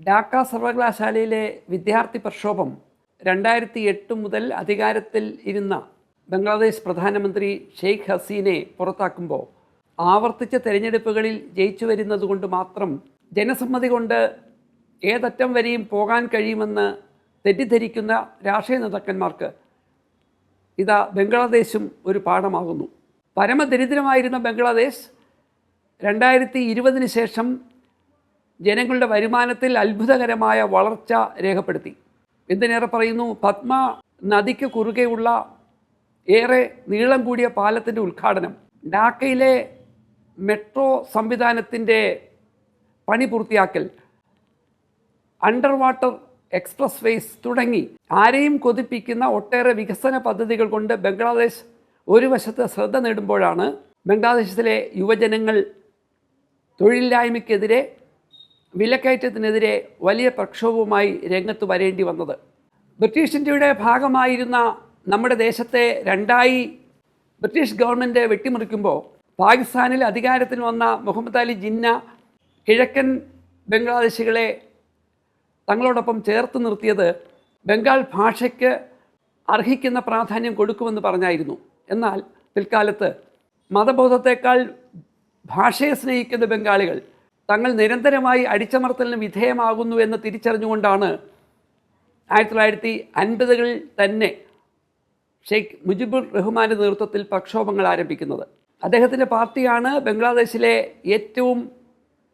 ഡാക്ക സർവകലാശാലയിലെ വിദ്യാർത്ഥി പ്രക്ഷോഭം രണ്ടായിരത്തി എട്ട് മുതൽ അധികാരത്തിൽ ഇരുന്ന ബംഗ്ലാദേശ് പ്രധാനമന്ത്രി ഷെയ്ഖ് ഹസീനെ പുറത്താക്കുമ്പോൾ ആവർത്തിച്ച തെരഞ്ഞെടുപ്പുകളിൽ ജയിച്ചു വരുന്നതുകൊണ്ട് മാത്രം ജനസമ്മതി കൊണ്ട് ഏതറ്റം വരെയും പോകാൻ കഴിയുമെന്ന് തെറ്റിദ്ധരിക്കുന്ന രാഷ്ട്രീയ നേതാക്കന്മാർക്ക് ഇതാ ബംഗ്ലാദേശും ഒരു പാഠമാകുന്നു. പരമദരിദ്രമായിരുന്ന ബംഗ്ലാദേശ് രണ്ടായിരത്തി ഇരുപതിന് ശേഷം ജനങ്ങളുടെ വരുമാനത്തിൽ അത്ഭുതകരമായ വളർച്ച രേഖപ്പെടുത്തി. എന്തിനേറെ പറയുന്നു? പത്മ നദിക്ക് കുറുകെയുള്ള ഏറെ നീളം കൂടിയ പാലത്തിന്റെ ഉദ്ഘാടനം. ഡാക്കയിലെ മെട്രോ സംവിധാനത്തിന്റെ പണി പൂർത്തിയാക്കൽ. അണ്ടർ വാട്ടർ എക്സ്പ്രസ് വേസ് തുടങ്ങി. ആരെയും കൊതിപ്പിക്കുന്ന ഒട്ടേറെ വികസന പദ്ധതികൾ കൊണ്ട് ബംഗ്ലാദേശ് ഒരു വശത്ത് ശ്രദ്ധ നേടുമ്പോഴാണ് ബംഗ്ലാദേശിലെ യുവജനങ്ങൾ തൊഴിലില്ലായ്മയ്ക്കെതിരെ വിലക്കയറ്റത്തിനെതിരെ വലിയ പ്രക്ഷോഭവുമായി രംഗത്ത് വരേണ്ടി വന്നത്. ബ്രിട്ടീഷ് ഇന്ത്യയുടെ ഭാഗമായിരുന്ന നമ്മുടെ ദേശത്തെ രണ്ടായി ബ്രിട്ടീഷ് ഗവൺമെന്റ് വെട്ടിമുറിക്കുമ്പോൾ പാകിസ്ഥാനിൽ അധികാരത്തിന് വന്ന മുഹമ്മദ് അലി ജിന്ന കിഴക്കൻ ബംഗ്ലാദേശികളെ തങ്ങളോടൊപ്പം ചേർത്ത് നിർത്തിയത് ബംഗാൾ ഭാഷയ്ക്ക് അർഹിക്കുന്ന പ്രാധാന്യം കൊടുക്കുമെന്ന് പറഞ്ഞായിരുന്നു. എന്നാൽ പിൽക്കാലത്ത് മതബോധത്തേക്കാൾ ഭാഷയെ സ്നേഹിക്കുന്ന ബംഗാളികൾ തങ്ങൾ നിരന്തരമായി അടിച്ചമർത്തലിന് വിധേയമാകുന്നു എന്ന് തിരിച്ചറിഞ്ഞുകൊണ്ടാണ് ആയിരത്തി തൊള്ളായിരത്തി അൻപതുകളിൽ തന്നെ ഷെയ്ഖ് മുജിബുർ റഹ്മാന്റെ നേതൃത്വത്തിൽ പ്രക്ഷോഭങ്ങൾ ആരംഭിക്കുന്നത്. അദ്ദേഹത്തിന്റെ പാർട്ടിയാണ് ബംഗ്ലാദേശിലെ ഏറ്റവും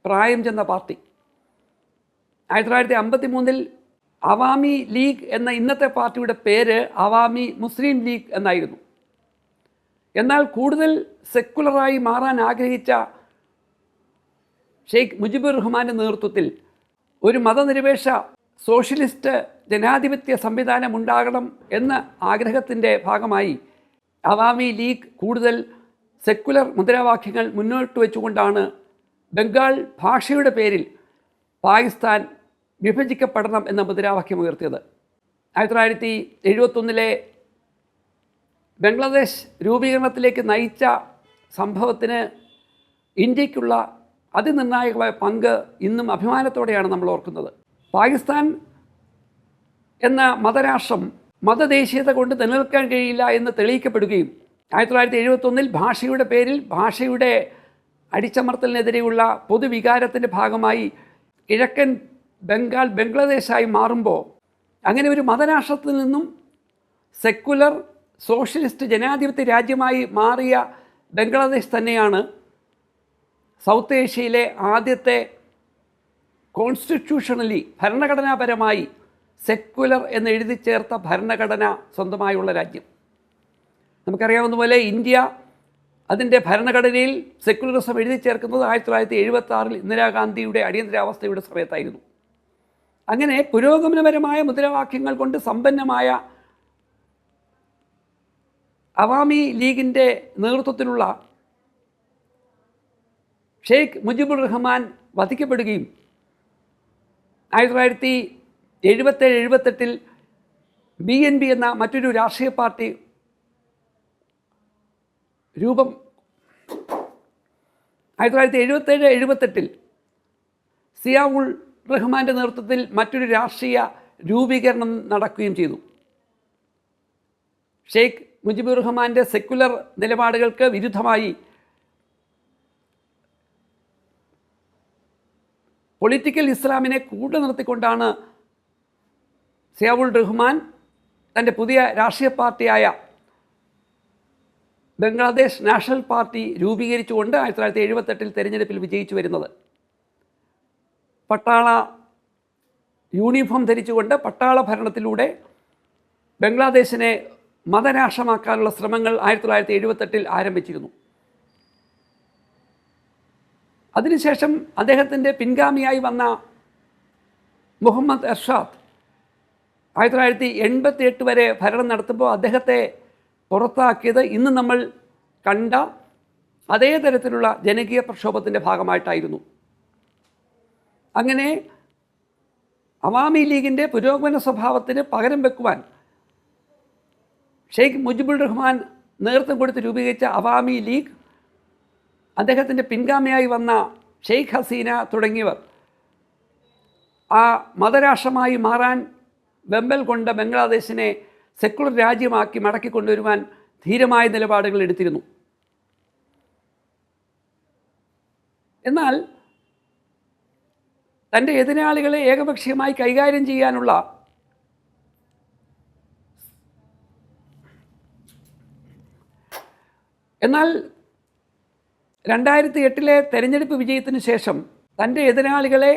പ്രായം ചെന്ന പാർട്ടി. ആയിരത്തി തൊള്ളായിരത്തി അമ്പത്തി മൂന്നിൽ അവാമി ലീഗ് എന്ന ഇന്നത്തെ പാർട്ടിയുടെ പേര് അവാമി മുസ്ലിം ലീഗ് എന്നായിരുന്നു. എന്നാൽ കൂടുതൽ സെക്കുലറായി മാറാൻ ആഗ്രഹിച്ച ഷെയ്ഖ് മുജിബുർ റഹ്മാന്റെ നേതൃത്വത്തിൽ ഒരു മതനിരപേക്ഷ സോഷ്യലിസ്റ്റ് ജനാധിപത്യ സംവിധാനം ഉണ്ടാകണം എന്ന ആഗ്രഹത്തിന്റെ ഭാഗമായി അവാമി ലീഗ് കൂടുതൽ സെക്കുലർ മുദ്രാവാക്യങ്ങൾ മുന്നോട്ട് വെച്ചുകൊണ്ടാണ് ബംഗാൾ ഭാഷയുടെ പേരിൽ പാകിസ്ഥാൻ വിഭജിക്കപ്പെടണം എന്ന മുദ്രാവാക്യം ഉയർത്തിയത്. ആയിരത്തി തൊള്ളായിരത്തി എഴുപത്തൊന്നിലെ ബംഗ്ലാദേശ് രൂപീകരണത്തിലേക്ക് നയിച്ച സംഭവത്തിന് ഇന്ത്യക്കുള്ള അതിനിർണായകമായ പങ്ക് ഇന്നും അഭിമാനത്തോടെയാണ് നമ്മൾ ഓർക്കുന്നത്. പാകിസ്ഥാൻ എന്ന മതരാഷ്ട്രം മതദേശീയത കൊണ്ട് നിലനിൽക്കാൻ കഴിയില്ല എന്ന് തെളിയിക്കപ്പെടുകയും ആയിരത്തി തൊള്ളായിരത്തി എഴുപത്തൊന്നിൽ ഭാഷയുടെ പേരിൽ ഭാഷയുടെ അടിച്ചമർത്തലിനെതിരെയുള്ള പൊതുവികാരത്തിന്റെ ഭാഗമായി കിഴക്കൻ ബംഗാൾ ബംഗ്ലാദേശായി മാറുമ്പോൾ അങ്ങനെ ഒരു മതരാഷ്ട്രത്തിൽ നിന്നും സെക്കുലർ സോഷ്യലിസ്റ്റ് ജനാധിപത്യ രാജ്യമായി മാറിയ ബംഗ്ലാദേശ് തന്നെയാണ് സൗത്ത് ഏഷ്യയിലെ ആദ്യത്തെ കോൺസ്റ്റിറ്റ്യൂഷണലി ഭരണഘടനാപരമായി സെക്കുലർ എന്ന് എഴുതി ചേർത്ത ഭരണഘടന സ്വന്തമായുള്ള രാജ്യം. നമുക്കറിയാവുന്നതുപോലെ ഇന്ത്യ അതിന്റെ ഭരണഘടനയിൽ സെക്കുലറിസം എഴുതി ചേർക്കുന്നത് ആയിരത്തി തൊള്ളായിരത്തി എഴുപത്തി ആറിൽ ഇന്ദിരാഗാന്ധിയുടെ അടിയന്തരാവസ്ഥയുടെ സമയത്തായിരുന്നു. അങ്ങനെ പുരോഗമനപരമായ മുദ്രാവാക്യങ്ങൾ കൊണ്ട് സമ്പന്നമായ അവാമി ലീഗിന്റെ നേതൃത്വത്തിലുള്ള ഷെയ്ഖ് മുജിബുർ റഹ്മാൻ വധിക്കപ്പെടുകയും ആയിരത്തി തൊള്ളായിരത്തി എഴുപത്തേഴ് എഴുപത്തെട്ടിൽ ബി എൻ ബി എന്ന മറ്റൊരു രാഷ്ട്രീയ പാർട്ടി രൂപം ആയിരത്തി തൊള്ളായിരത്തി എഴുപത്തേഴ് എഴുപത്തെട്ടിൽ സിയാവുൾ റഹ്മാന്റെ നേതൃത്വത്തിൽ മറ്റൊരു രാഷ്ട്രീയ രൂപീകരണം നടക്കുകയും ചെയ്തു. ഷെയ്ഖ് മുജിബുർ റഹ്മാന്റെ സെക്യുലർ നിലപാടുകൾക്ക് വിരുദ്ധമായി പൊളിറ്റിക്കൽ ഇസ്ലാമിനെ കൂടെ നിർത്തിക്കൊണ്ടാണ് സിയാവുൾ റഹ്മാൻ തന്റെ പുതിയ രാഷ്ട്രീയ പാർട്ടിയായ ബംഗ്ലാദേശ് നാഷണൽ പാർട്ടി രൂപീകരിച്ചുകൊണ്ട് ആയിരത്തി തൊള്ളായിരത്തി എഴുപത്തെട്ടിൽ തെരഞ്ഞെടുപ്പിൽ വിജയിച്ചു വരുന്നത്. പട്ടാള യൂണിഫോം ധരിച്ചുകൊണ്ട് പട്ടാള ഭരണത്തിലൂടെ ബംഗ്ലാദേശിനെ മതരാഷ്ട്രമാക്കാനുള്ള ശ്രമങ്ങൾ ആയിരത്തി തൊള്ളായിരത്തി എഴുപത്തെട്ടിൽ ആരംഭിച്ചിരുന്നു. അതിനുശേഷം അദ്ദേഹത്തിന്റെ പിൻഗാമിയായി വന്ന മുഹമ്മദ് അർഷാദ് ആയിരത്തി തൊള്ളായിരത്തി എൺപത്തി എട്ട് വരെ ഭരണം നടത്തുമ്പോൾ അദ്ദേഹത്തെ പുറത്താക്കിയത് ഇന്ന് നമ്മൾ കണ്ട അതേ തരത്തിലുള്ള ജനകീയ പ്രക്ഷോഭത്തിന്റെ ഭാഗമായിട്ടായിരുന്നു. അങ്ങനെ അവാമി ലീഗിന്റെ പുരോഗമന സ്വഭാവത്തിന് പകരം വെക്കുവാൻ ഷെയ്ഖ് മുജിബുൾ റഹ്മാൻ നേതൃത്വം കൊടുത്ത് രൂപീകരിച്ച അവാമി ലീഗ് അദ്ദേഹത്തിന്റെ പിൻഗാമിയായി വന്ന ഷെയ്ഖ് ഹസീന തുടങ്ങിയവർ ആ മതരാഷ്ട്രമായി മാറാൻ വെമ്പൽ കൊണ്ട് ബംഗ്ലാദേശിനെ സെക്കുലർ രാജ്യമാക്കി മടക്കി കൊണ്ടുവരുവാൻ ധീരമായ നിലപാടുകൾ എടുത്തിരുന്നു. എന്നാൽ തന്റെ എതിരാളികളെ ഏകപക്ഷീയമായി കൈകാര്യം ചെയ്യാനുള്ള എന്നാൽ രണ്ടായിരത്തി എട്ടിലെ തെരഞ്ഞെടുപ്പ് വിജയത്തിന് ശേഷം തന്റെ എതിരാളികളെ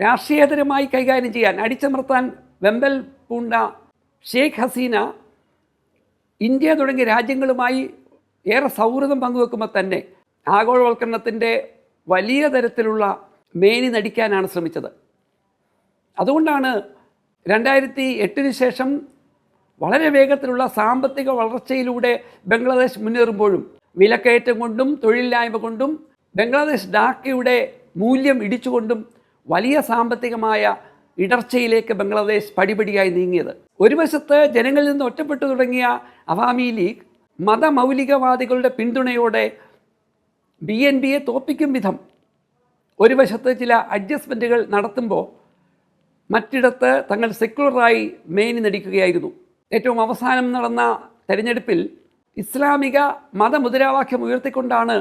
രാഷ്ട്രീയതരമായി കൈകാര്യം ചെയ്യാൻ അടിച്ചമർത്താൻ വെമ്പൽ പൂണ്ട ഷെയ്ഖ് ഹസീന ഇന്ത്യ തുടങ്ങിയ രാജ്യങ്ങളുമായി ഏറെ സൗഹൃദം പങ്കുവെക്കുമ്പോൾ തന്നെ ആഗോളവൽക്കരണത്തിന്റെ വലിയ തരത്തിലുള്ള മേനി നടിക്കാനാണ് ശ്രമിച്ചത്. അതുകൊണ്ടാണ് രണ്ടായിരത്തി എട്ടിന് ശേഷം വളരെ വേഗത്തിലുള്ള സാമ്പത്തിക വളർച്ചയിലൂടെ ബംഗ്ലാദേശ് മുന്നേറുമ്പോഴും വിലക്കയറ്റം കൊണ്ടും തൊഴിലില്ലായ്മ കൊണ്ടും ബംഗ്ലാദേശ് ഡാക്കയുടെ മൂല്യം ഇടിച്ചുകൊണ്ടും വലിയ സാമ്പത്തികമായ ഇടർച്ചയിലേക്ക് ബംഗ്ലാദേശ് പടിപടിയായി നീങ്ങിയത്. ഒരു വശത്ത് ജനങ്ങളിൽ നിന്ന് ഒറ്റപ്പെട്ടു തുടങ്ങിയ അവാമി ലീഗ് മതമൗലികവാദികളുടെ പിന്തുണയോടെ ബി എൻ ബിയെ തോപ്പിക്കും വിധം ഒരു വശത്ത് ചില അഡ്ജസ്റ്റ്മെന്റുകൾ നടത്തുമ്പോൾ മറ്റിടത്ത് തങ്ങൾ സെക്യുലറായി മേനി നടിക്കുകയായിരുന്നു. ഏറ്റവും അവസാനം നടന്ന തെരഞ്ഞെടുപ്പിൽ ഇസ്ലാമിക മതമുദ്രാവാക്യം ഉയർത്തിക്കൊണ്ടാണ്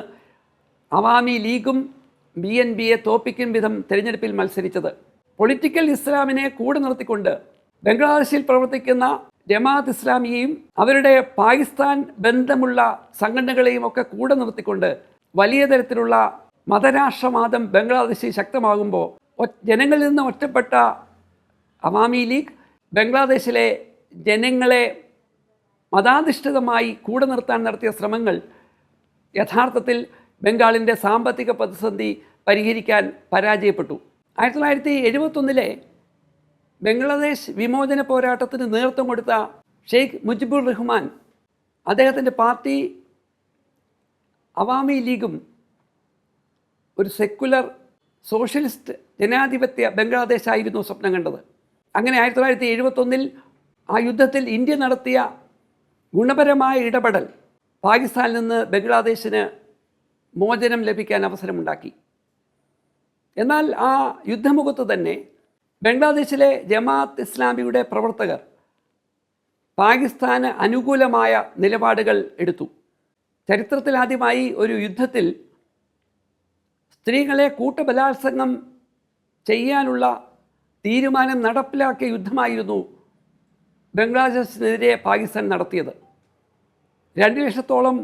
അവാമി ലീഗും ബി എൻ ബിയെ തോപ്പിക്കും വിധം തെരഞ്ഞെടുപ്പിൽ മത്സരിച്ചത്. പൊളിറ്റിക്കൽ ഇസ്ലാമിനെ കൂടെ നിർത്തിക്കൊണ്ട് ബംഗ്ലാദേശിൽ പ്രവർത്തിക്കുന്ന ജമാഅത്ത് ഇസ്ലാമിയെയും അവരുടെ പാകിസ്ഥാൻ ബന്ധമുള്ള സംഘടനകളെയും ഒക്കെ കൂടെ നിർത്തിക്കൊണ്ട് വലിയ തരത്തിലുള്ള മതരാഷ്ട്രവാദം ബംഗ്ലാദേശിൽ ശക്തമാകുമ്പോൾ ജനങ്ങളിൽ നിന്ന് ഒറ്റപ്പെട്ട അവാമി ലീഗ് ബംഗ്ലാദേശിലെ ജനങ്ങളെ മതാധിഷ്ഠിതമായി കൂടെ നിർത്താൻ നടത്തിയ ശ്രമങ്ങൾ യഥാർത്ഥത്തിൽ ബംഗാളിന്റെ സാമ്പത്തിക പ്രതിസന്ധി പരിഹരിക്കാൻ പരാജയപ്പെട്ടു. ആയിരത്തി തൊള്ളായിരത്തി എഴുപത്തൊന്നിലെ ബംഗ്ലാദേശ് വിമോചന പോരാട്ടത്തിന് നേതൃത്വം കൊടുത്ത ഷെയ്ഖ് മുജിബുർ റഹ്മാൻ അദ്ദേഹത്തിന്റെ പാർട്ടി അവാമി ലീഗും ഒരു സെക്കുലർ സോഷ്യലിസ്റ്റ് ജനാധിപത്യ ബംഗ്ലാദേശായിരുന്നു സ്വപ്നം കണ്ടത്. അങ്ങനെ ആയിരത്തി തൊള്ളായിരത്തി എഴുപത്തൊന്നിൽ ആ യുദ്ധത്തിൽ ഇന്ത്യ നടത്തിയ ഗുണപരമായ ഇടപെടൽ പാകിസ്ഥാനിൽ നിന്ന് ബംഗ്ലാദേശിന് മോചനം ലഭിക്കാൻ അവസരമുണ്ടാക്കി. എന്നാൽ ആ യുദ്ധമുഖത്ത് തന്നെ ബംഗ്ലാദേശിലെ ജമാഅത്ത് ഇസ്ലാമിയുടെ പ്രവർത്തകർ പാകിസ്ഥാന് അനുകൂലമായ നിലപാടുകൾ എടുത്തു. ചരിത്രത്തിലാദ്യമായി ഒരു യുദ്ധത്തിൽ സ്ത്രീകളെ കൂട്ടബലാത്സംഗം ചെയ്യാനുള്ള തീരുമാനം നടപ്പിലാക്കിയ യുദ്ധമായിരുന്നു ബംഗ്ലാദേശിനെതിരെ പാകിസ്ഥാൻ നടത്തിയത്. രണ്ട് ലക്ഷത്തോളം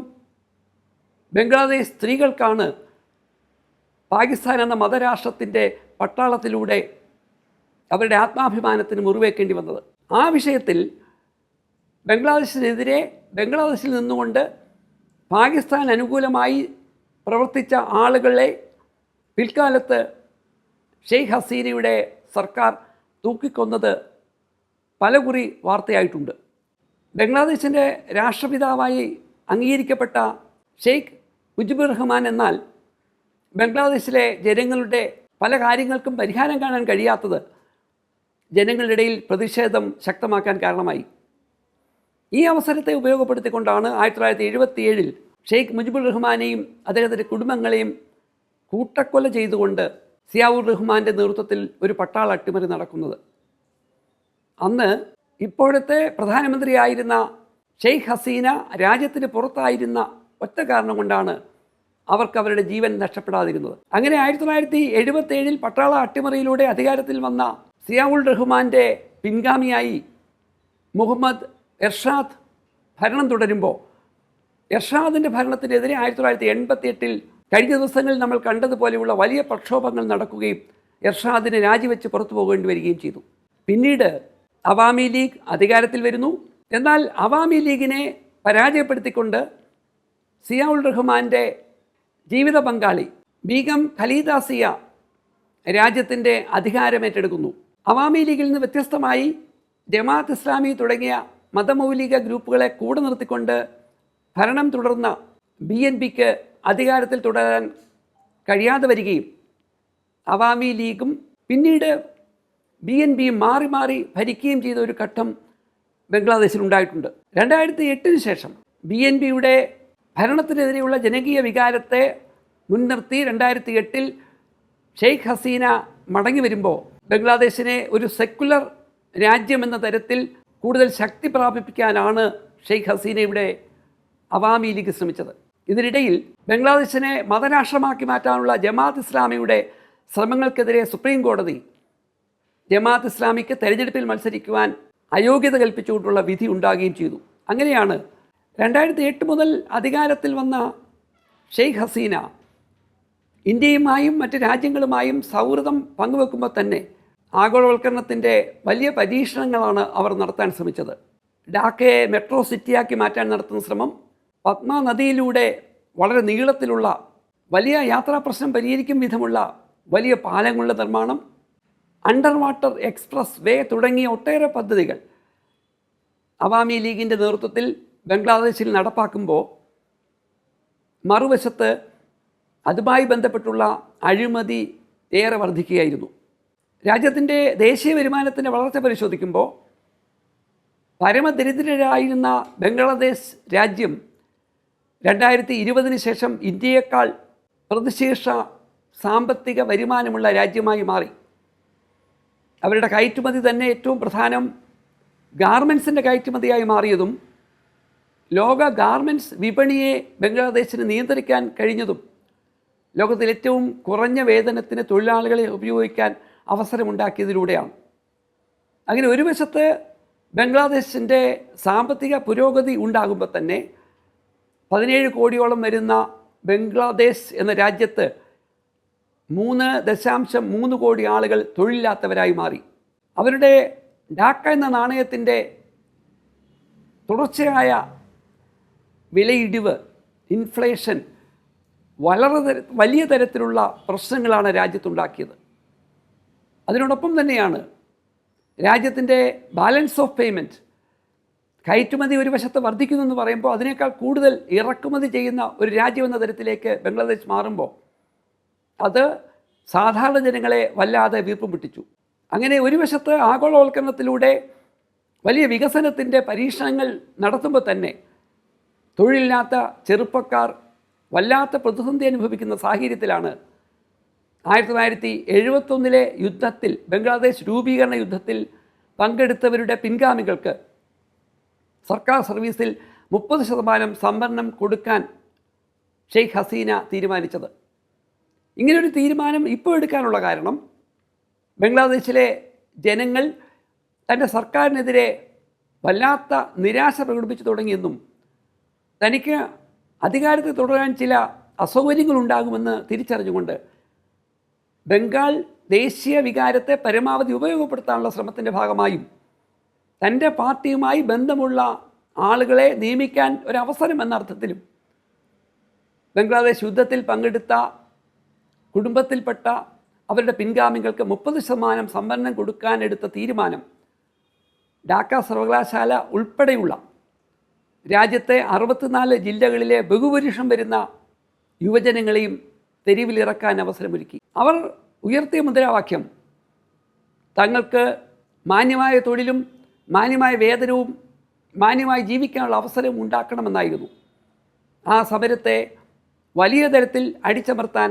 ബംഗ്ലാദേശ് സ്ത്രീകൾക്കാണ് പാകിസ്ഥാൻ എന്ന മതരാഷ്ട്രത്തിന്റെ പട്ടാളത്തിലൂടെ അവരുടെ ആത്മാഭിമാനത്തിന് മുറിവേക്കേണ്ടി വന്നത്. ആ വിഷയത്തിൽ ബംഗ്ലാദേശിനെതിരെ ബംഗ്ലാദേശിൽ നിന്നുകൊണ്ട് പാകിസ്ഥാൻ അനുകൂലമായി പ്രവർത്തിച്ച ആളുകളെ പിൽക്കാലത്ത് ഷെയ്ഖ് ഹസീനയുടെ സർക്കാർ തൂക്കിക്കൊന്നത് പലകുറി വാർത്തയായിട്ടുണ്ട്. ബംഗ്ലാദേശിന്റെ രാഷ്ട്രപിതാവായി അംഗീകരിക്കപ്പെട്ട ഷെയ്ഖ് മുജിബുർ റഹ്മാൻ എന്നാൽ ബംഗ്ലാദേശിലെ ജനങ്ങളുടെ പല കാര്യങ്ങൾക്കും പരിഹാരം കാണാൻ കഴിയാത്തത് ജനങ്ങളുടെ ഇടയിൽ പ്രതിഷേധം ശക്തമാക്കാൻ കാരണമായി. ഈ അവസരത്തെ ഉപയോഗപ്പെടുത്തിക്കൊണ്ടാണ് ആയിരത്തി തൊള്ളായിരത്തി എഴുപത്തിയേഴിൽ ഷെയ്ഖ് മുജിബുർ റഹ്മാനെയും അദ്ദേഹത്തിന്റെ കുടുംബങ്ങളെയും കൂട്ടക്കൊല ചെയ്തുകൊണ്ട് സിയാവുർ റഹ്മാന്റെ നേതൃത്വത്തിൽ ഒരു പട്ടാള അട്ടിമറി നടക്കുന്നത്. അന്ന് ഇപ്പോഴത്തെ പ്രധാനമന്ത്രിയായിരുന്ന ഷെയ്ഖ് ഹസീന രാജ്യത്തിന് പുറത്തായിരുന്ന ഒറ്റ കാരണം കൊണ്ടാണ് അവർക്ക് അവരുടെ ജീവൻ നഷ്ടപ്പെടാതിരുന്നത്. അങ്ങനെ ആയിരത്തി തൊള്ളായിരത്തി എഴുപത്തേഴിൽ പട്ടാള അട്ടിമറിയിലൂടെ അധികാരത്തിൽ വന്ന സിയാവുൾ റഹ്മാന്റെ പിൻഗാമിയായി മുഹമ്മദ് എർഷാദ് ഭരണം തുടരുമ്പോൾ എർഷാദിന്റെ ഭരണത്തിനെതിരെ ആയിരത്തി തൊള്ളായിരത്തി എൺപത്തി എട്ടിൽ കഴിഞ്ഞ ദിവസങ്ങളിൽ നമ്മൾ കണ്ടതുപോലെയുള്ള വലിയ പ്രക്ഷോഭങ്ങൾ നടക്കുകയും എർഷാദിനെ രാജിവെച്ച് പുറത്തു പോകേണ്ടി വരികയും ചെയ്തു. പിന്നീട് അവാമി ലീഗ് അധികാരത്തിൽ വരുന്നു. എന്നാൽ അവാമി ലീഗിനെ പരാജയപ്പെടുത്തിക്കൊണ്ട് സിയാഉൽ റഹ്മാന്റെ ജീവിത പങ്കാളി ബീഗം ഖലീദ സിയ രാജ്യത്തിന്റെ അധികാരമേറ്റെടുക്കുന്നു അവാമി ലീഗിൽ നിന്ന് വ്യത്യസ്തമായി ജമാഅത്ത് ഇസ്ലാമി തുടങ്ങിയ മതമൗലിക ഗ്രൂപ്പുകളെ കൂടെ നിർത്തിക്കൊണ്ട് ഭരണം തുടർന്ന ബി എൻ പിക്ക് അധികാരത്തിൽ തുടരാൻ കഴിയാതെ വരികയും അവാമി ലീഗും പിന്നീട് ബി എൻ ബി മാറി മാറി ഭരിക്കുകയും ചെയ്ത ഒരു ഘട്ടം ബംഗ്ലാദേശിൽ ഉണ്ടായിട്ടുണ്ട്. രണ്ടായിരത്തി എട്ടിന് ശേഷം ബി എൻ പിയുടെ ഭരണത്തിനെതിരെയുള്ള ജനകീയ വികാരത്തെ മുൻനിർത്തി രണ്ടായിരത്തി എട്ടിൽ ഷെയ്ഖ് ഹസീന മടങ്ങി വരുമ്പോൾ ബംഗ്ലാദേശിനെ ഒരു സെക്കുലർ രാജ്യമെന്ന തരത്തിൽ കൂടുതൽ ശക്തി പ്രാപിപ്പിക്കാനാണ് ഷെയ്ഖ് ഹസീനയുടെ അവാമി ലീഗ് ശ്രമിച്ചത്. ഇതിനിടയിൽ ബംഗ്ലാദേശിനെ മതരാഷ്ട്രമാക്കി മാറ്റാനുള്ള ജമാഅത്ത് ഇസ്ലാമിയുടെ ശ്രമങ്ങൾക്കെതിരെ സുപ്രീം കോടതി ജമാഅത്ത് ഇസ്ലാമിക്ക് തെരഞ്ഞെടുപ്പിൽ മത്സരിക്കുവാൻ അയോഗ്യത കൽപ്പിച്ചുകൊണ്ടുള്ള വിധി ഉണ്ടാകുകയും ചെയ്തു. അങ്ങനെയാണ് രണ്ടായിരത്തി എട്ട് മുതൽ അധികാരത്തിൽ വന്ന ഷെയ്ഖ് ഹസീന ഇന്ത്യയുമായും മറ്റ് രാജ്യങ്ങളുമായും സൗഹൃദം പങ്കുവെക്കുമ്പോൾ തന്നെ ആഗോളവൽക്കരണത്തിന്റെ വലിയ പരീക്ഷണങ്ങളാണ് അവർ നടത്താൻ ശ്രമിച്ചത്. ഡാക്കയെ മെട്രോ സിറ്റിയാക്കി മാറ്റാൻ നടത്തുന്ന ശ്രമം പത്മ നദിയിലൂടെ വളരെ നീളത്തിലുള്ള വലിയ യാത്രാ പ്രശ്നം പരിഹരിക്കും വിധമുള്ള വലിയ പാലങ്ങളുടെ നിർമ്മാണം അണ്ടർ വാട്ടർ എക്സ്പ്രസ് വേ തുടങ്ങിയ ഒട്ടേറെ പദ്ധതികൾ. അവാമി ലീഗിന്റെ നേതൃത്വത്തിൽ ബംഗ്ലാദേശിൽ നടപ്പാക്കുമ്പോൾ മറുവശത്ത് അതുമായി ബന്ധപ്പെട്ടുള്ള അഴിമതി ഏറെ വർദ്ധിക്കുകയായിരുന്നു. രാജ്യത്തിന്റെ ദേശീയ വരുമാനത്തിന്റെ വളർച്ച പരിശോധിക്കുമ്പോൾ പരമദരിദ്രരായിരുന്ന ബംഗ്ലാദേശ് രാജ്യം രണ്ടായിരത്തി ഇരുപതിന് ശേഷം ഇന്ത്യയേക്കാൾ പ്രതിശീർഷ സാമ്പത്തിക വരുമാനമുള്ള രാജ്യമായി മാറി. അവരുടെ കയറ്റുമതി തന്നെ ഏറ്റവും പ്രധാനം ഗാർമെൻസിന്റെ കയറ്റുമതിയായി മാറിയതും ലോക ഗാർമെന്റ്സ് വിപണിയെ ബംഗ്ലാദേശിന് നിയന്ത്രിക്കാൻ കഴിഞ്ഞതും ലോകത്തിൽ ഏറ്റവും കുറഞ്ഞ വേതനത്തിന് തൊഴിലാളികളെ ഉപയോഗിക്കാൻ അവസരമുണ്ടാക്കിയതിലൂടെയാണ്. അങ്ങനെ ഒരു വശത്ത് ബംഗ്ലാദേശിന്റെ സാമ്പത്തിക പുരോഗതി ഉണ്ടാകുമ്പോൾ തന്നെ പതിനേഴ് കോടിയോളം വരുന്ന ബംഗ്ലാദേശ് എന്ന രാജ്യത്ത് മൂന്ന് ദശാംശം മൂന്ന് കോടി ആളുകൾ തൊഴിലില്ലാത്തവരായി മാറി. അവരുടെ ഡാക്ക എന്ന നാണയത്തിന്റെ തുടർച്ചയായ വിലയിടിവ് ഇൻഫ്ലേഷൻ വളരെ വലിയ തരത്തിലുള്ള പ്രശ്നങ്ങളാണ് രാജ്യത്തുണ്ടാക്കിയത്. അതിനോടൊപ്പം തന്നെയാണ് രാജ്യത്തിന്റെ ബാലൻസ് ഓഫ് പേയ്മെന്റ് കയറ്റുമതി ഒരു വശത്ത് വർദ്ധിക്കുന്നു എന്ന് പറയുമ്പോൾ അതിനേക്കാൾ കൂടുതൽ ഇറക്കുമതി ചെയ്യുന്ന ഒരു രാജ്യം എന്ന തരത്തിലേക്ക് ബംഗ്ലാദേശ് മാറുമ്പോൾ അത് സാധാരണ ജനങ്ങളെ വല്ലാതെ വീർപ്പ് പിട്ടിച്ചു അങ്ങനെ ഒരു വശത്ത് ആഗോളവൽക്കരണത്തിലൂടെ വലിയ വികസനത്തിന്റെ പരീക്ഷണങ്ങൾ നടത്തുമ്പോൾ തന്നെ തൊഴിലില്ലാത്ത ചെറുപ്പക്കാർ വല്ലാത്ത പ്രതിസന്ധി അനുഭവിക്കുന്ന സാഹചര്യത്തിലാണ് ആയിരത്തി തൊള്ളായിരത്തി എഴുപത്തൊന്നിലെ യുദ്ധത്തിൽ ബംഗ്ലാദേശ് രൂപീകരണ യുദ്ധത്തിൽ പങ്കെടുത്തവരുടെ പിൻഗാമികൾക്ക് സർക്കാർ സർവീസിൽ മുപ്പത് ശതമാനം സംവരണം കൊടുക്കാൻ ഷെയ്ഖ് ഹസീന തീരുമാനിച്ചത്. ഇങ്ങനൊരു തീരുമാനം ഇപ്പോൾ എടുക്കാനുള്ള കാരണം ബംഗ്ലാദേശിലെ ജനങ്ങൾ തന്റെ സർക്കാരിനെതിരെ വല്ലാത്ത നിരാശ പ്രകടിപ്പിച്ചു തുടങ്ങിയെന്നും തനിക്ക് അധികാരത്തിൽ തുടരാൻ ചില അസൗകര്യങ്ങളുണ്ടാകുമെന്ന് തിരിച്ചറിഞ്ഞുകൊണ്ട് ബംഗാൾ ദേശീയ വികാരത്തെ പരമാവധി ഉപയോഗപ്പെടുത്താനുള്ള ശ്രമത്തിന്റെ ഭാഗമായും തന്റെ പാർട്ടിയുമായി ബന്ധമുള്ള ആളുകളെ നിയമിക്കാൻ ഒരവസരം എന്ന അർത്ഥത്തിലും ബംഗ്ലാദേശ് യുദ്ധത്തിൽ പങ്കെടുത്ത കുടുംബത്തിൽപ്പെട്ട അവരുടെ പിൻഗാമികൾക്ക് മുപ്പത് ശതമാനം സംവരണം കൊടുക്കാനെടുത്ത തീരുമാനം ഡാക്ക സർവകലാശാല ഉൾപ്പെടെയുള്ള രാജ്യത്തെ അറുപത്തിനാല് ജില്ലകളിലെ ബഹുഭൂരിഷം വരുന്ന യുവജനങ്ങളെയും തെരുവിലിറക്കാൻ അവസരമൊരുക്കി. അവർ ഉയർത്തിയ മുദ്രാവാക്യം തങ്ങൾക്ക് മാന്യമായ തൊഴിലും മാന്യമായ വേതനവും മാന്യമായി ജീവിക്കാനുള്ള അവസരവും ഉണ്ടാക്കണമെന്നായിരുന്നു. ആ സമരത്തെ വലിയ തരത്തിൽ അടിച്ചമർത്താൻ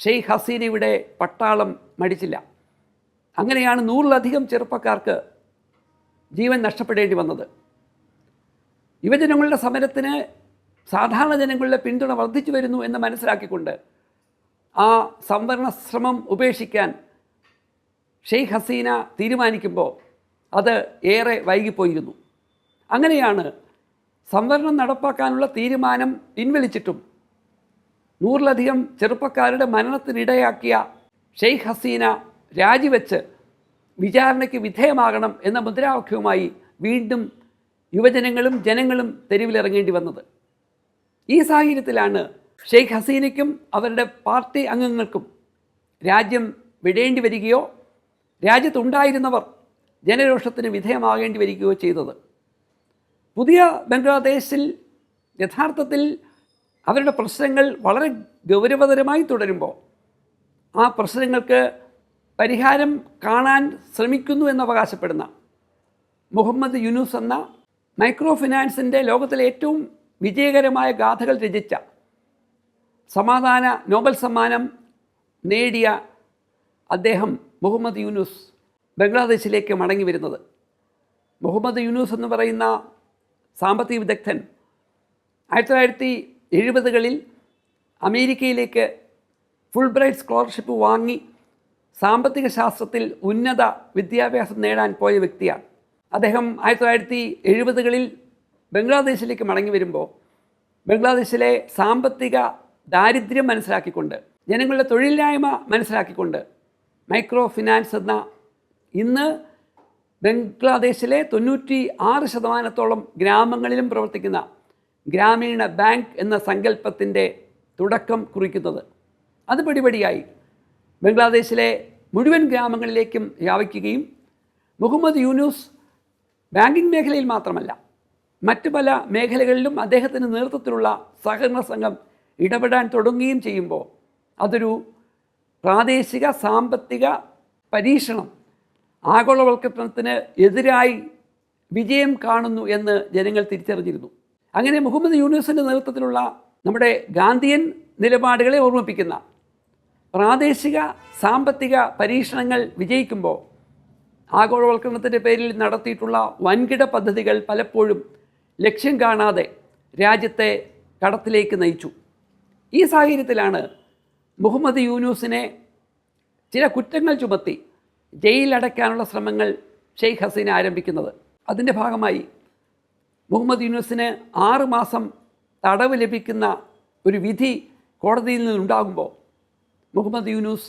ഷെയ്ഖ് ഹസീനയുടെ പട്ടാളം മടിച്ചില്ല. അങ്ങനെയാണ് നൂറിലധികം ചെറുപ്പക്കാർക്ക് ജീവൻ നഷ്ടപ്പെടേണ്ടി വന്നത്. യുവജനങ്ങളുടെ സമരത്തിന് സാധാരണ ജനങ്ങളുടെ പിന്തുണ വർദ്ധിച്ചു വരുന്നു എന്ന് മനസ്സിലാക്കിക്കൊണ്ട് ആ സംവരണ ശ്രമം ഉപേക്ഷിക്കാൻ ഷെയ്ഖ് ഹസീന തീരുമാനിക്കുമ്പോൾ അത് ഏറെ വൈകിപ്പോയിരുന്നു. അങ്ങനെയാണ് സംവരണം നടപ്പാക്കാനുള്ള തീരുമാനം പിൻവലിച്ചിട്ടും നൂറിലധികം ചെറുപ്പക്കാരുടെ മരണത്തിനിടയാക്കിയ ഷെയ്ഖ് ഹസീന രാജിവെച്ച് വിചാരണയ്ക്ക് വിധേയമാകണം എന്ന മുദ്രാവാക്യവുമായി വീണ്ടും യുവജനങ്ങളും ജനങ്ങളും തെരുവിലിറങ്ങേണ്ടി വന്നത്. ഈ സാഹചര്യത്തിലാണ് ഷെയ്ഖ് ഹസീനയ്ക്കും അവരുടെ പാർട്ടി അംഗങ്ങൾക്കും രാജ്യം വിടേണ്ടി വരികയോ രാജ്യത്തുണ്ടായിരുന്നവർ ജനരോഷത്തിന് വിധേയമാകേണ്ടി വരികയോ ചെയ്തത്. പുതിയ ബംഗ്ലാദേശിൽ യഥാർത്ഥത്തിൽ അവരുടെ പ്രശ്നങ്ങൾ വളരെ ഗൗരവതരമായി തുടരുമ്പോൾ ആ പ്രശ്നങ്ങൾക്ക് പരിഹാരം കാണാൻ ശ്രമിക്കുന്നു എന്ന് അവകാശപ്പെടുന്ന മുഹമ്മദ് യുനൂസ് എന്ന മൈക്രോ ഫിനാൻസിന്റെ ലോകത്തിലെ ഏറ്റവും വിജയകരമായ ഗാഥകൾ രചിച്ച സമാധാന നോബൽ സമ്മാനം നേടിയ അദ്ദേഹം മുഹമ്മദ് യൂനുസ് ബംഗ്ലാദേശിലേക്ക് മടങ്ങി വരുന്നത്. മുഹമ്മദ് യൂനുസ് എന്ന് പറയുന്ന സാമ്പത്തിക വിദഗ്ധൻ ആയിരത്തി തൊള്ളായിരത്തി എഴുപതുകളിൽ അമേരിക്കയിലേക്ക് ഫുൾ ബ്രൈറ്റ് സ്കോളർഷിപ്പ് വാങ്ങി സാമ്പത്തിക ശാസ്ത്രത്തിൽ ഉന്നത വിദ്യാഭ്യാസം നേടാൻ പോയ വ്യക്തിയാണ്. അദ്ദേഹം ആയിരത്തി തൊള്ളായിരത്തി എഴുപതുകളിൽ ബംഗ്ലാദേശിലേക്ക് മടങ്ങി വരുമ്പോൾ ബംഗ്ലാദേശിലെ സാമ്പത്തിക ദാരിദ്ര്യം മനസ്സിലാക്കിക്കൊണ്ട് ജനങ്ങളുടെ തൊഴിലില്ലായ്മ മനസ്സിലാക്കിക്കൊണ്ട് മൈക്രോ ഫിനാൻസ് എന്ന ഇന്ന് ബംഗ്ലാദേശിലെ തൊണ്ണൂറ്റി ആറ് ശതമാനത്തോളം ഗ്രാമങ്ങളിലും പ്രവർത്തിക്കുന്ന ഗ്രാമീണ ബാങ്ക് എന്ന സങ്കല്പത്തിന്റെ തുടക്കം കുറിക്കുന്നത്. അത് പടിപടിയായി. ബംഗ്ലാദേശിലെ മുഴുവൻ ഗ്രാമങ്ങളിലേക്കും വ്യാപിക്കുകയും മുഹമ്മദ് യൂനൂസ് ബാങ്കിംഗ് മേഖലയിൽ മാത്രമല്ല മറ്റു പല മേഖലകളിലും അദ്ദേഹത്തിന്റെ നേതൃത്വത്തിലുള്ള സഹകരണ സംഘം ഇടപെടാൻ തുടങ്ങുകയും ചെയ്യുമ്പോൾ അതൊരു പ്രാദേശിക സാമ്പത്തിക പരീക്ഷണം ആഗോളവൽക്കരണത്തിന് എതിരായി വിജയം കാണുന്നു എന്ന് ജനങ്ങൾ തിരിച്ചറിഞ്ഞിരുന്നു. അങ്ങനെ മുഹമ്മദ് യൂണിവേഴ്സിന്റെ നേതൃത്വത്തിലുള്ള നമ്മുടെ ഗാന്ധിയൻ നിലപാടുകളെ ഓർമ്മിപ്പിക്കുന്ന പ്രാദേശിക സാമ്പത്തിക പരീക്ഷണങ്ങൾ വിജയിക്കുമ്പോൾ ആഗോളവൽക്കരണത്തിന്റെ പേരിൽ നടത്തിയിട്ടുള്ള വൻകിട പദ്ധതികൾ പലപ്പോഴും ലക്ഷ്യം കാണാതെ രാജ്യത്തെ കടത്തിലേക്ക് നയിച്ചു. ഈ സാഹചര്യത്തിലാണ് മുഹമ്മദ് യൂനൂസിനെ ചില കുറ്റങ്ങൾ ചുമത്തി ജയിലടയ്ക്കാനുള്ള ശ്രമങ്ങൾ ഷെയ്ഖ് ഹസീന ആരംഭിക്കുന്നത്. അതിന്റെ ഭാഗമായി മുഹമ്മദ് യൂനുസിന് ആറ് മാസം തടവ് ലഭിക്കുന്ന ഒരു വിധി കോടതിയിൽ നിന്നുണ്ടാകുമ്പോൾ മുഹമ്മദ് യൂനുസ്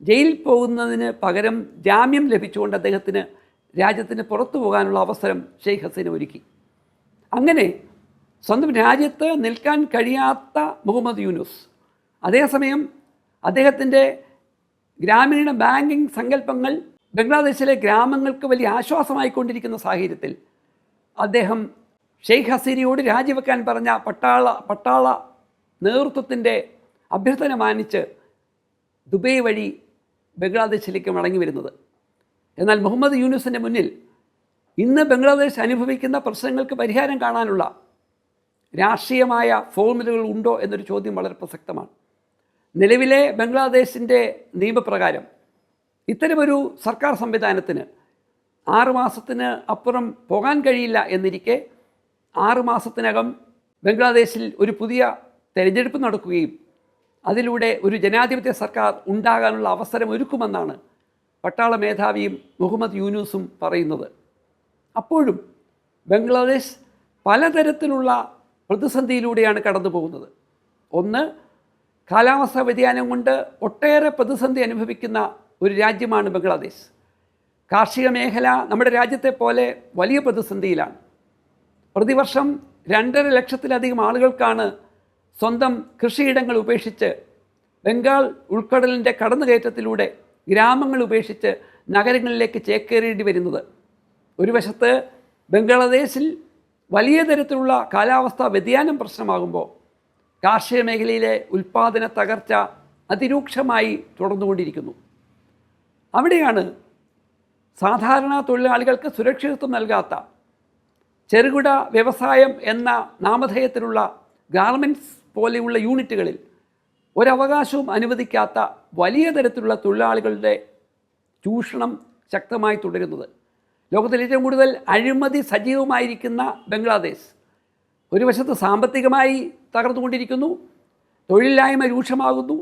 ജയിലിൽ പോകുന്നതിന് പകരം ജാമ്യം ലഭിച്ചുകൊണ്ട് അദ്ദേഹത്തിന് രാജ്യത്തിന് പുറത്തു പോകാനുള്ള അവസരം ഷെയ്ഖ് ഹസീന ഒരുക്കി. അങ്ങനെ സ്വന്തം രാജ്യത്ത് നിൽക്കാൻ കഴിയാത്ത മുഹമ്മദ് യൂനുസ് അതേസമയം അദ്ദേഹത്തിന്റെ ഗ്രാമീണ ബാങ്കിങ് സങ്കല്പങ്ങൾ ബംഗ്ലാദേശിലെ ഗ്രാമങ്ങൾക്ക് വലിയ ആശ്വാസമായിക്കൊണ്ടിരിക്കുന്ന സാഹചര്യത്തിൽ അദ്ദേഹം ഷെയ്ഖ് ഹസീനയോട് രാജിവെക്കാൻ പറഞ്ഞ പട്ടാള പട്ടാള നേതൃത്വത്തിന്റെ അഭ്യർത്ഥന മാനിച്ച് ദുബൈ വഴി ബംഗ്ലാദേശിലേക്ക് മടങ്ങി വരുന്നത്. എന്നാൽ മുഹമ്മദ് യൂനുസിന്റെ മുന്നിൽ ഇന്ന് ബംഗ്ലാദേശ് അനുഭവിക്കുന്ന പ്രശ്നങ്ങൾക്ക് പരിഹാരം കാണാനുള്ള രാഷ്ട്രീയമായ ഫോർമുലകൾ ഉണ്ടോ എന്നൊരു ചോദ്യം വളരെ പ്രസക്തമാണ്. നിലവിലെ ബംഗ്ലാദേശിന്റെ നിയമപ്രകാരം ഇത്തരമൊരു സർക്കാർ സംവിധാനത്തിന് ആറുമാസത്തിന് അപ്പുറം പോകാൻ കഴിയില്ല എന്നിരിക്കെ ആറ് മാസത്തിനകം ബംഗ്ലാദേശിൽ ഒരു പുതിയ തെരഞ്ഞെടുപ്പ് നടക്കുകയും അതിലൂടെ ഒരു ജനാധിപത്യ സർക്കാർ ഉണ്ടാകാനുള്ള അവസരം ഒരുക്കുമെന്നാണ് പട്ടാള മേധാവിയും മുഹമ്മദ് യൂനൂസും പറയുന്നത്. അപ്പോഴും ബംഗ്ലാദേശ് പലതരത്തിലുള്ള പ്രതിസന്ധിയിലൂടെയാണ് കടന്നു പോകുന്നത് ഒന്ന് കാലാവസ്ഥാ വ്യതിയാനം കൊണ്ട് ഒട്ടേറെ പ്രതിസന്ധി അനുഭവിക്കുന്ന ഒരു രാജ്യമാണ് ബംഗ്ലാദേശ്. കാർഷിക മേഖല നമ്മുടെ രാജ്യത്തെ പോലെ വലിയ പ്രതിസന്ധിയിലാണ്. പ്രതിവർഷം രണ്ടര ലക്ഷത്തിലധികം ആളുകൾക്കാണ് സ്വന്തം കൃഷിയിടങ്ങൾ ഉപേക്ഷിച്ച് ബംഗാൾ ഉൾക്കടലിന്റെ കടന്നുകയറ്റത്തിലൂടെ ഗ്രാമങ്ങൾ ഉപേക്ഷിച്ച് നഗരങ്ങളിലേക്ക് ചേക്കേറേണ്ടി വരുന്നത്. ഒരു വശത്ത് ബംഗ്ലാദേശിൽ വലിയ തരത്തിലുള്ള കാലാവസ്ഥാ വ്യതിയാനം പ്രശ്നമാകുമ്പോൾ കാർഷിക മേഖലയിലെ ഉൽപ്പാദന തകർച്ച അതിരൂക്ഷമായി തുടർന്നുകൊണ്ടിരിക്കുന്നു. അവിടെയാണ് സാധാരണ തൊഴിലാളികൾക്ക് സുരക്ഷിതത്വം നൽകാത്ത ചെറുകിട വ്യവസായം എന്ന നാമധേയത്തിലുള്ള ഗാർമെന്റ്സ് പോലെയുള്ള യൂണിറ്റുകളിൽ ഒരവകാശവും അനുവദിക്കാത്ത വലിയ തരത്തിലുള്ള തൊഴിലാളികളുടെ ചൂഷണം ശക്തമായി തുടരുന്നത്. ലോകത്തിൽ ഏറ്റവും കൂടുതൽ അഴിമതി സജീവമായിരിക്കുന്ന ബംഗ്ലാദേശ് ഒരു വശത്ത് സാമ്പത്തികമായി തകർന്നുകൊണ്ടിരിക്കുന്നു തൊഴിലില്ലായ്മ രൂക്ഷമാകുന്നു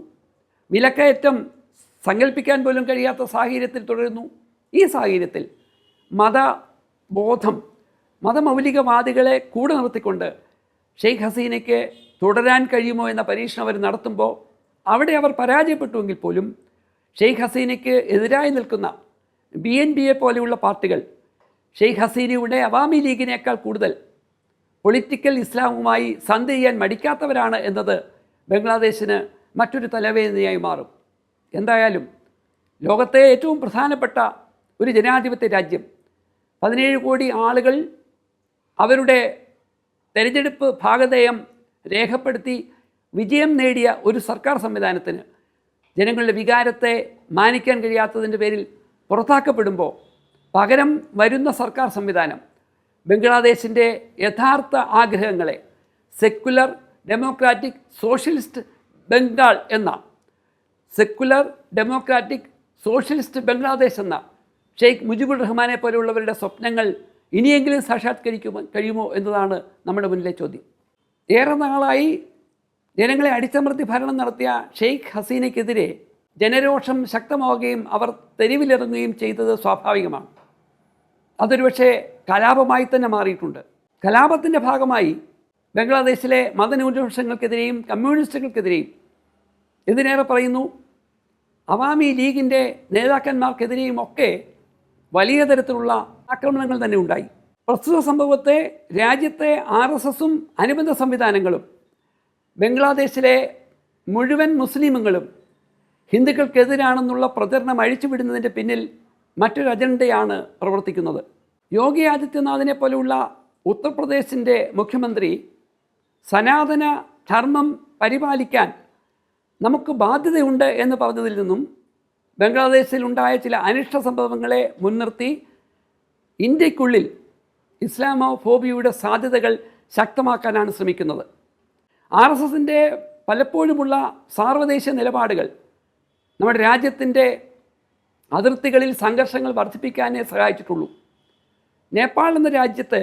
വിലക്കയറ്റം സങ്കല്പിക്കാൻ പോലും കഴിയാത്ത സാഹചര്യത്തിൽ തുടരുന്നു. ഈ സാഹചര്യത്തിൽ മതബോധം മതമൗലികവാദികളെ കൂടെ നിർത്തിക്കൊണ്ട് ഷെയ്ഖ് ഹസീനയ്ക്ക് തുടരാൻ കഴിയുമോ എന്ന പരീക്ഷണം അവർ നടത്തുമ്പോൾ അവിടെ അവർ പരാജയപ്പെട്ടുവെങ്കിൽ പോലും ഷെയ്ഖ് ഹസീനയ്ക്ക് എതിരായി നിൽക്കുന്ന ബി എൻ ബി എ പോലെയുള്ള പാർട്ടികൾ ഷെയ്ഖ് ഹസീനയുടെ അവാമി ലീഗിനേക്കാൾ കൂടുതൽ പൊളിറ്റിക്കൽ ഇസ്ലാമുമായി സന്ധി ചെയ്യാൻ മടിക്കാത്തവരാണ് എന്നത് ബംഗ്ലാദേശിന് മറ്റൊരു തലവേദനയായി മാറും. എന്തായാലും ലോകത്തെ ഏറ്റവും പ്രധാനപ്പെട്ട ഒരു ജനാധിപത്യ രാജ്യം പതിനേഴ് കോടി ആളുകൾ അവരുടെ തെരഞ്ഞെടുപ്പ് ഭാഗധേയം രേഖപ്പെടുത്തി വിജയം നേടിയ ഒരു സർക്കാർ സംവിധാനത്തിന് ജനങ്ങളുടെ വികാരത്തെ മാനിക്കാൻ കഴിയാത്തതിന്റെ പേരിൽ പുറത്താക്കപ്പെടുമ്പോൾ പകരം വരുന്ന സർക്കാർ സംവിധാനം ബംഗ്ലാദേശിന്റെ യഥാർത്ഥ ആഗ്രഹങ്ങളെ സെക്കുലർ ഡെമോക്രാറ്റിക് സോഷ്യലിസ്റ്റ് ബംഗാൾ എന്ന സെക്കുലർ ഡെമോക്രാറ്റിക് സോഷ്യലിസ്റ്റ് ബംഗ്ലാദേശ് എന്ന ഷെയ്ഖ് മുജിബുർ റഹ്മാനെ പോലെയുള്ളവരുടെ സ്വപ്നങ്ങൾ ഇനിയെങ്കിലും സാക്ഷാത്കരിക്കുമോ കഴിയുമോ എന്നതാണ് നമ്മുടെ മുന്നിലെ ചോദ്യം. ഏറെ നാളായി ജനങ്ങളെ അടിച്ചമർത്തി ഭരണം നടത്തിയ ഷെയ്ഖ് ഹസീനയ്ക്കെതിരെ ജനരോഷം ശക്തമാവുകയും അവർ തെരുവിലിറങ്ങുകയും ചെയ്തത് സ്വാഭാവികമാണ്. അതൊരു പക്ഷേ കലാപമായി തന്നെ മാറിയിട്ടുണ്ട്. കലാപത്തിന്റെ ഭാഗമായി ബംഗ്ലാദേശിലെ മതന്യൂനപക്ഷങ്ങൾക്കെതിരെയും കമ്മ്യൂണിസ്റ്റുകൾക്കെതിരെയും എന്തിനേറെ പറയുന്നു? അവാമി ലീഗിന്റെ നേതാക്കന്മാർക്കെതിരെയും ഒക്കെ വലിയ തരത്തിലുള്ള ആക്രമണങ്ങൾ തന്നെ ഉണ്ടായി. പ്രസ്തുത സംഭവത്തെ രാജ്യത്തെ ആർ എസ് എസും അനുബന്ധ സംവിധാനങ്ങളും ബംഗ്ലാദേശിലെ മുഴുവൻ മുസ്ലിമുകളും ഹിന്ദുക്കൾക്കെതിരാണെന്നുള്ള പ്രചരണം അഴിച്ചുവിടുന്നതിന്റെ പിന്നിൽ മറ്റൊരു അജണ്ടയാണ് പ്രവർത്തിക്കുന്നത്. യോഗി ആദിത്യനാഥിനെ പോലെയുള്ള ഉത്തർപ്രദേശിന്റെ മുഖ്യമന്ത്രി സനാതന ധർമ്മം പരിപാലിക്കാൻ നമുക്ക് ബാധ്യതയുണ്ട് എന്ന് പറഞ്ഞതിൽ നിന്നും ബംഗ്ലാദേശിൽ ഉണ്ടായ ചില അനിഷ്ട സംഭവങ്ങളെ മുൻനിർത്തി ഇന്ത്യക്കുള്ളിൽ ഇസ്ലാമോ ഫോബിയയുടെ സാധ്യതകൾ ശക്തമാക്കാനാണ് ശ്രമിക്കുന്നത്. ആർ എസ് എസിന്റെ പലപ്പോഴുമുള്ള സാർവദേശീയ നിലപാടുകൾ നമ്മുടെ രാജ്യത്തിന്റെ അതിർത്തികളിൽ സംഘർഷങ്ങൾ വർദ്ധിപ്പിക്കാനേ സഹായിച്ചിട്ടുള്ളൂ. നേപ്പാൾ എന്ന രാജ്യത്ത്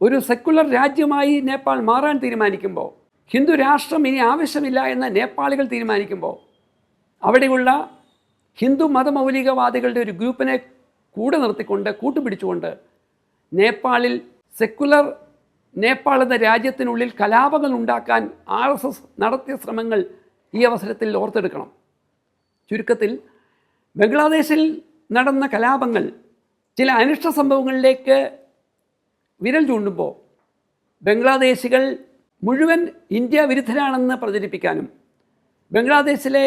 ഒരു സെക്കുലർ രാജ്യമായി നേപ്പാൾ മാറാൻ തീരുമാനിക്കുമ്പോൾ ഹിന്ദു രാഷ്ട്രം ഇനി ആവശ്യമില്ല എന്ന് നേപ്പാളികൾ തീരുമാനിക്കുമ്പോൾ അവിടെയുള്ള ഹിന്ദു മതമൗലികവാദികളുടെ ഒരു ഗ്രൂപ്പിനെ കൂടെ നിർത്തിക്കൊണ്ട് കൂട്ടുപിടിച്ചുകൊണ്ട് നേപ്പാളിൽ സെക്കുലർ നേപ്പാൾ എന്ന രാജ്യത്തിനുള്ളിൽ കലാപങ്ങൾ ഉണ്ടാക്കാൻ ആർ എസ് എസ് നടത്തിയ ശ്രമങ്ങൾ ഈ അവസരത്തിൽ ഓർത്തെടുക്കണം. ചുരുക്കത്തിൽ ബംഗ്ലാദേശിൽ നടന്ന കലാപങ്ങൾ ചില അനിഷ്ട സംഭവങ്ങളിലേക്ക് വിരൽ ചൂണ്ടുമ്പോൾ ബംഗ്ലാദേശികൾ മുഴുവൻ ഇന്ത്യ വിരുദ്ധരാണെന്ന് പ്രചരിപ്പിക്കാനും ബംഗ്ലാദേശിലെ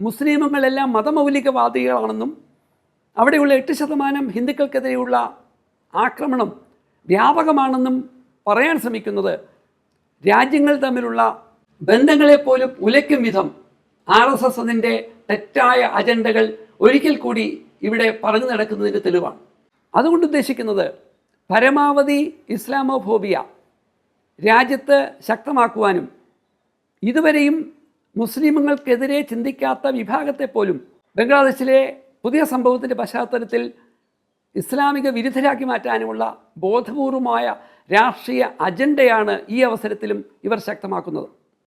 മുസ്ലിമുകളെല്ലാം മതമൗലികവാദികളാണെന്നും അവിടെയുള്ള എട്ട് ശതമാനം ഹിന്ദുക്കൾക്കെതിരെയുള്ള ആക്രമണം വ്യാപകമാണെന്നും പറയാൻ ശ്രമിക്കുന്നത് രാജ്യങ്ങൾ തമ്മിലുള്ള ബന്ധങ്ങളെപ്പോലും ഉലയ്ക്കും വിധം ആർ എസ് എസ് അതിന്റെ തെറ്റായ അജണ്ടകൾ ഒരിക്കൽ കൂടി ഇവിടെ പറഞ്ഞു നടക്കുന്നതിന്റെ തെളിവാണ്. അതുകൊണ്ട് ഉദ്ദേശിക്കുന്നത് പരമാവധി ഇസ്ലാമോഫോബിയ രാജ്യത്ത് ശക്തമാക്കുവാനും ഇതുവരെയും മുസ്ലിമുകൾക്കെതിരെ ചിന്തിക്കാത്ത വിഭാഗത്തെ പോലും ബംഗ്ലാദേശിലെ പുതിയ സംഭവത്തിന്റെ പശ്ചാത്തലത്തിൽ ഇസ്ലാമിക വിരുദ്ധരാക്കി മാറ്റാനുമുള്ള ബോധപൂർവമായ രാഷ്ട്രീയ അജണ്ടയാണ് ഈ അവസരത്തിലും ഇവർ ശക്തമാക്കുന്നത്.